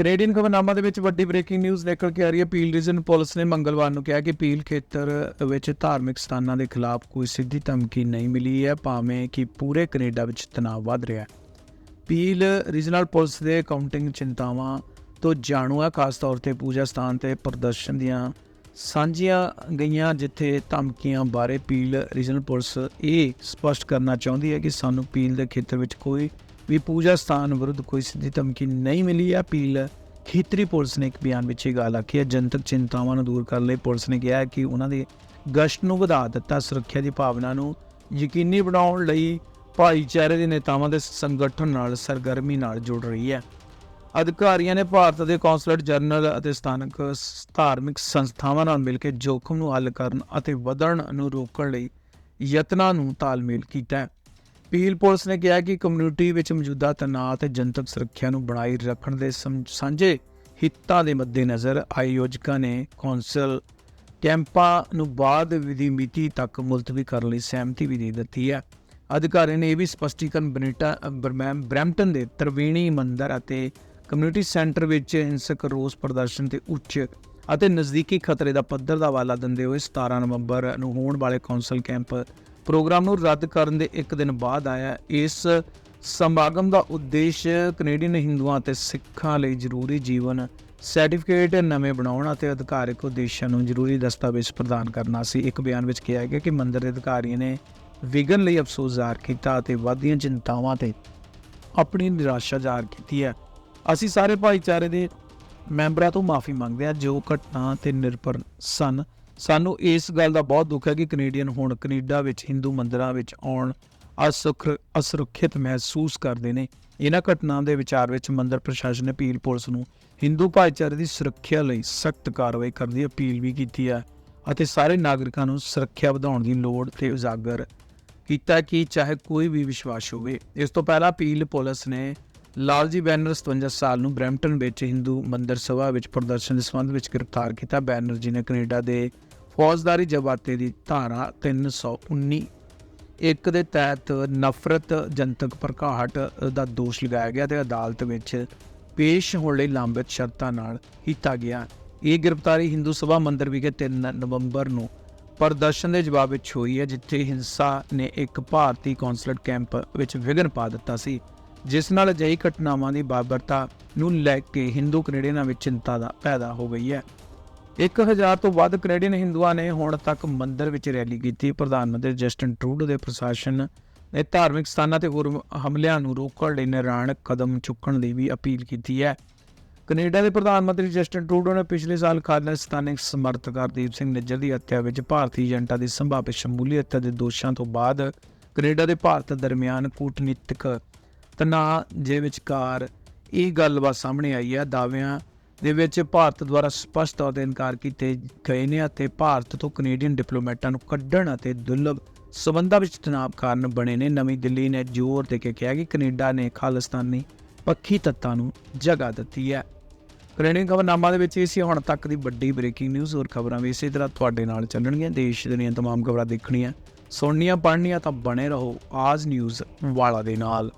Canadian ਖਬਰਨਾਮਾ ਦੇ ਵਿੱਚ ਵੱਡੀ ਬ੍ਰੇਕਿੰਗ ਨਿਊਜ਼ ਨਿਕਲ ਕੇ ਆ ਰਹੀ ਹੈ। ਪੀਲ ਰੀਜਨ ਪੁਲਿਸ ਨੇ ਮੰਗਲਵਾਰ ਨੂੰ ਕਿਹਾ ਕਿ ਪੀਲ ਖੇਤਰ ਵਿੱਚ ਧਾਰਮਿਕ ਸਥਾਨਾਂ ਦੇ ਖਿਲਾਫ ਕੋਈ ਸਿੱਧੀ ਧਮਕੀ ਨਹੀਂ ਮਿਲੀ ਹੈ, ਭਾਵੇਂ ਕਿ ਪੂਰੇ ਕੈਨੇਡਾ ਵਿੱਚ ਤਣਾਅ ਵੱਧ ਰਿਹਾ ਹੈ। ਪੀਲ ਰੀਜਨਲ ਪੁਲਿਸ ਦੇ ਕਾਊਂਟਿੰਗ ਚਿੰਤਾਵਾਂ ਤੋਂ ਜਾਣੂ ਹੈ ਖਾਸ ਤੌਰ ਤੇ ਪੂਜਾ ਸਥਾਨ ਤੇ ਪ੍ਰਦਰਸ਼ਨ ਦੀਆਂ ਸਾਂਝੀਆਂ ਗਈਆਂ, ਜਿੱਥੇ ਧਮਕੀਆਂ ਬਾਰੇ ਪੀਲ ਰੀਜਨਲ ਪੁਲਿਸ ਇਹ ਸਪਸ਼ਟ ਕਰਨਾ ਚਾਹੁੰਦੀ ਹੈ ਕਿ ਸਾਨੂੰ ਪੀਲ ਦੇ ਖੇਤਰ ਵਿੱਚ ਕੋਈ ਵੀ ਪੂਜਾ ਸਥਾਨ ਵਿਰੁੱਧ ਕੋਈ ਸਿੱਧੀ ਧਮਕੀ ਨਹੀਂ ਮਿਲੀ ਹੈ। ਪੀਲ ਖੇਤਰੀ ਪੁਲਿਸ ਨੇ ਇੱਕ ਬਿਆਨ ਵਿੱਚ ਇਹ ਗੱਲ ਆਖੀ ਹੈ, ਜਨਤਕ ਚਿੰਤਾਵਾਂ ਨੂੰ ਦੂਰ ਕਰਨ ਲਈ ਪੁਲਿਸ ਨੇ ਕਿਹਾ ਕਿ ਉਹਨਾਂ ਦੇ ਗਸ਼ਤ ਨੂੰ ਵਧਾ ਦਿੱਤਾ, ਸੁਰੱਖਿਆ ਦੀ ਭਾਵਨਾ ਨੂੰ ਯਕੀਨੀ ਬਣਾਉਣ ਲਈ ਭਾਈਚਾਰੇ ਦੇ ਨੇਤਾਵਾਂ ਦੇ ਸੰਗਠਨ ਨਾਲ, ਸਰਗਰਮੀ ਨਾਲ ਜੁੜ ਰਹੀ ਹੈ। ਅਧਿਕਾਰੀਆਂ ਨੇ ਭਾਰਤ ਦੇ ਕੌਂਸਲੇਟ ਜਨਰਲ ਅਤੇ ਸਥਾਨਕ ਧਾਰਮਿਕ ਸੰਸਥਾਵਾਂ ਨਾਲ ਮਿਲ ਕੇ ਜੋਖਮ ਨੂੰ ਹੱਲ ਕਰਨ ਅਤੇ ਵਧਣ ਨੂੰ ਰੋਕਣ ਲਈ ਯਤਨਾਂ ਨੂੰ ਤਾਲਮੇਲ ਕੀਤਾ ਹੈ। ਪੀਲ ਪੁਲਿਸ ਨੇ ਕਿਹਾ ਕਿ ਕਮਿਊਨਿਟੀ ਵਿੱਚ ਮੌਜੂਦਾ ਤਣਾਅ ਅਤੇ ਜਨਤਕ ਸੁਰੱਖਿਆ ਨੂੰ ਬਣਾਈ ਰੱਖਣ ਦੇ ਸਮ- ਸਾਂਝੇ ਹਿੱਤਾਂ ਦੇ ਮੱਦੇਨਜ਼ਰ ਆਯੋਜਕਾਂ ਨੇ ਕੌਂਸਲ ਕੈਂਪਾਂ ਨੂੰ ਬਾਅਦ ਵਿਧੀ ਮਿਤੀ ਤੱਕ ਮੁਲਤਵੀ ਕਰਨ ਲਈ ਸਹਿਮਤੀ ਵੀ ਦੇ ਦਿੱਤੀ ਹੈ। ਅਧਿਕਾਰੀ ਨੇ ਇਹ ਵੀ ਸਪਸ਼ਟੀਕਰਨ ਬਰਨੀਟਾ ਬਰਮੈਮ ਬ੍ਰੈਂਪਟਨ ਦੇ ਤਰਵੀਣੀ ਮੰਦਰ ਅਤੇ ਕਮਿਊਨਿਟੀ ਸੈਂਟਰ ਵਿੱਚ ਹਿੰਸਕ ਰੋਸ ਪ੍ਰਦਰਸ਼ਨ ਤੇ ਉੱਚ ਅਤੇ ਨਜ਼ਦੀਕੀ ਖਤਰੇ ਦਾ ਪੱਧਰ ਦਾ ਹਵਾਲਾ ਦਿੰਦੇ ਹੋਏ 17 ਨਵੰਬਰ ਨੂੰ ਹੋਣ ਵਾਲੇ ਕੌਂਸਲ ਕੈਂਪ ਪ੍ਰੋਗਰਾਮ ਨੂੰ ਰੱਦ ਕਰਨ ਦੇ ਇੱਕ ਦਿਨ ਬਾਅਦ ਆਇਆ। ਇਸ ਸਮਾਗਮ ਦਾ ਉਦੇਸ਼ ਕੈਨੇਡੀਅਨ ਹਿੰਦੂਆਂ ਅਤੇ ਸਿੱਖਾਂ ਲਈ ਜ਼ਰੂਰੀ ਜੀਵਨ ਸਰਟੀਫਿਕੇਟ ਨਵੇਂ ਬਣਾਉਣ ਅਤੇ ਅਧਿਕਾਰਿਕ ਉਦੇਸ਼ਾਂ ਨੂੰ ਜ਼ਰੂਰੀ ਦਸਤਾਵੇਜ਼ ਪ੍ਰਦਾਨ ਕਰਨਾ ਸੀ। ਇੱਕ ਬਿਆਨ ਵਿੱਚ ਕਿਹਾ ਗਿਆ ਕਿ ਮੰਦਰ ਦੇ ਅਧਿਕਾਰੀਆਂ ਨੇ ਵਿਗਨ ਲਈ ਅਫਸੋਸ ਜ਼ਾਹਰ ਕੀਤਾ ਅਤੇ ਵਾਧੀਆਂ ਚਿੰਤਾਵਾਂ ਤੇ ਆਪਣੀ ਨਿਰਾਸ਼ਾ ਜ਼ਾਹਰ ਕੀਤੀ ਹੈ। ਅਸੀਂ ਸਾਰੇ ਭਾਈਚਾਰੇ ਦੇ ਮੈਂਬਰਾਂ ਤੋਂ ਮਾਫੀ ਮੰਗਦੇ ਹਾਂ। ਜੋ ਘਟਨਾ ਤੇ ਨਿਰਭਰ ਸਨ ਸਾਨੂੰ ਇਸ ਗੱਲ ਦਾ ਬਹੁਤ ਦੁੱਖ ਹੈ ਕਿ ਕੈਨੇਡੀਅਨ ਹੁਣ ਕੈਨੇਡਾ ਵਿੱਚ ਹਿੰਦੂ ਮੰਦਰਾਂ ਵਿੱਚ ਆਉਣ ਅਸੁਖ, ਅਸੁਰੱਖਿਅਤ ਮਹਿਸੂਸ ਕਰਦੇ ਨੇ। ਇਹਨਾਂ ਘਟਨਾਵਾਂ ਦੇ ਵਿਚਾਰ ਵਿੱਚ ਮੰਦਰ ਪ੍ਰਸ਼ਾਸਨ ਨੇ ਅਪੀਲ ਪੁਲਿਸ ਨੂੰ ਹਿੰਦੂ ਭਾਈਚਾਰੇ ਦੀ ਸੁਰੱਖਿਆ ਲਈ ਸਖਤ ਕਾਰਵਾਈ ਕਰਨ ਦੀ ਅਪੀਲ ਵੀ ਕੀਤੀ ਹੈ ਅਤੇ ਸਾਰੇ ਨਾਗਰਿਕਾਂ ਨੂੰ ਸੁਰੱਖਿਆ ਵਧਾਉਣ ਦੀ ਲੋੜ ਤੇ ਉਜਾਗਰ ਕੀਤਾ ਕਿ ਚਾਹੇ ਕੋਈ ਵੀ ਵਿਸ਼ਵਾਸ ਹੋਵੇ। ਇਸ ਤੋਂ ਪਹਿਲਾਂ ਅਪੀਲ ਪੁਲਿਸ ਨੇ ਲਾਲਜੀ ਬੈਨਰ 57 ਸਾਲ ਨੂੰ ਬਰੈਂਪਟਨ ਵਿੱਚ ਹਿੰਦੂ ਮੰਦਰ ਸਭਾ ਵਿੱਚ ਪ੍ਰਦਰਸ਼ਨ ਦੇ ਸੰਬੰਧ ਵਿੱਚ ਗ੍ਰਿਫਤਾਰ ਕੀਤਾ। ਬੈਨਰ ਜੀ ਨੇ ਕੈਨੇਡਾ ਦੇ ਫੌਜਦਾਰੀ ਜਬਾਤੇ ਦੀ ਧਾਰਾ 319 ਇੱਕ ਦੇ ਤਹਿਤ ਨਫ਼ਰਤ ਜਨਤਕ ਭੜਕਾਹਟ ਦਾ ਦੋਸ਼ ਲਗਾਇਆ ਗਿਆ ਤੇ ਅਦਾਲਤ ਵਿੱਚ ਪੇਸ਼ ਹੋਣ ਲਈ ਲਾਂਬਿਤ ਸ਼ਰਤਾਂ ਨਾਲ ਕੀਤਾ ਗਿਆ। ਇਹ ਗ੍ਰਿਫਤਾਰੀ ਹਿੰਦੂ ਸਭਾ ਮੰਦਰ ਵਿਖੇ 3 ਨਵੰਬਰ ਨੂੰ ਪ੍ਰਦਰਸ਼ਨ ਦੇ ਜਵਾਬ ਵਿੱਚ ਹੋਈ ਹੈ, ਜਿੱਥੇ ਹਿੰਸਾ ਨੇ ਇੱਕ ਭਾਰਤੀ ਕੌਂਸਲੇਟ ਕੈਂਪ ਵਿੱਚ ਵਿਘਨ ਪਾ ਦਿੱਤਾ ਸੀ, ਜਿਸ ਨਾਲ ਅਜਿਹੀ ਘਟਨਾਵਾਂ ਦੀ ਬਾਬਰਤਾ ਨੂੰ ਲੈ ਕੇ ਹਿੰਦੂ ਕੈਨੇਡੀਅਨਾਂ ਵਿੱਚ ਚਿੰਤਾ ਦਾ ਪੈਦਾ ਹੋ ਗਈ ਹੈ। 1000 ਤੋਂ ਵੱਧ ਕੈਨੇਡੀਅਨ ਹਿੰਦੂਆਂ ਨੇ ਹੁਣ ਤੱਕ ਮੰਦਰ ਵਿੱਚ ਰੈਲੀ ਕੀਤੀ। ਪ੍ਰਧਾਨ ਮੰਤਰੀ ਜਸਟਨ ਟਰੂਡੋ ਦੇ ਪ੍ਰਸ਼ਾਸਨ ਨੇ ਧਾਰਮਿਕ ਸਥਾਨਾਂ ਤੇ ਹੋਰ ਹਮਲਿਆਂ ਨੂੰ ਰੋਕਣ ਲਈ ਨਿਰਾਣਕ ਕਦਮ ਚੁੱਕਣ ਦੀ ਵੀ ਅਪੀਲ ਕੀਤੀ ਹੈ। ਕੈਨੇਡਾ ਦੇ ਪ੍ਰਧਾਨ ਮੰਤਰੀ ਜਸਟਨ ਟਰੂਡੋ ਨੇ ਪਿਛਲੇ ਸਾਲ ਖਾਲਿਸਤਾਨੀ ਸਮਰਥਕ ਹਰਦੀਪ ਸਿੰਘ ਨਿੱਜਰ ਦੀ ਹੱਤਿਆ ਵਿੱਚ ਭਾਰਤੀ ਏਜੰਟਾਂ ਦੀ ਸੰਭਾਵਿਤ ਸ਼ਮੂਲੀਅਤ ਦੇ ਦੋਸ਼ਾਂ ਤੋਂ ਬਾਅਦ ਕੈਨੇਡਾ ਦੇ ਭਾਰਤ ਦਰਮਿਆਨ ਕੂਟਨੀਤਿਕ ਤਣਾਅ ਜੇ ਵਿਚਕਾਰ ਇਹ ਗੱਲਬਾਤ ਸਾਹਮਣੇ ਆਈ ਹੈ। ਦਾਅਵਿਆਂ ਦੇ ਵਿੱਚ ਭਾਰਤ ਦੁਆਰਾ ਸਪਸ਼ਟ ਤੌਰ ਤੇ ਇਨਕਾਰ ਕੀਤੇ ਗਏ ਨੇ ਅਤੇ ਭਾਰਤ ਤੋਂ ਕੈਨੇਡੀਅਨ ਡਿਪਲੋਮੈਟਾਂ ਨੂੰ ਕੱਢਣ ਅਤੇ ਦੁਰਲਭ ਸਬੰਧਾਂ ਵਿੱਚ ਤਣਾਅ ਕਾਰਨ ਬਣੇ ਨੇ। ਨਵੀਂ ਦਿੱਲੀ ਨੇ ਜ਼ੋਰ ਦੇ ਕੇ ਕਿਹਾ ਕਿ ਕੈਨੇਡਾ ਨੇ ਖਾਲਿਸਤਾਨੀ ਪੱਖੀ ਤੱਤਾਂ ਨੂੰ ਜਗ੍ਹਾ ਦਿੱਤੀ ਹੈ। ਕੈਨੇਡੀਅਨ ਖਬਰਨਾਮਾ ਦੇ ਵਿੱਚ ਇਹ ਸੀ, ਹੁਣ ਤੱਕ ਦੀ ਵੱਡੀ ਬ੍ਰੇਕਿੰਗ ਨਿਊਜ਼ ਹੋਰ ਖਬਰਾਂ ਵੀ ਇਸੇ ਤਰ੍ਹਾਂ ਤੁਹਾਡੇ ਨਾਲ ਚੱਲਣਗੀਆਂ। ਦੇਸ਼ ਦੁਨੀਆ ਤਮਾਮ ਖਬਰਾਂ ਦੇਖਣੀਆਂ, ਸੁਣਨੀਆਂ, ਪੜ੍ਹਨੀਆਂ ਤਾਂ ਬਣੇ ਰਹੋ। ਆਜ ਨਿਊਜ਼ ਵਾਲਾ ਦੇ ਨਾਲ।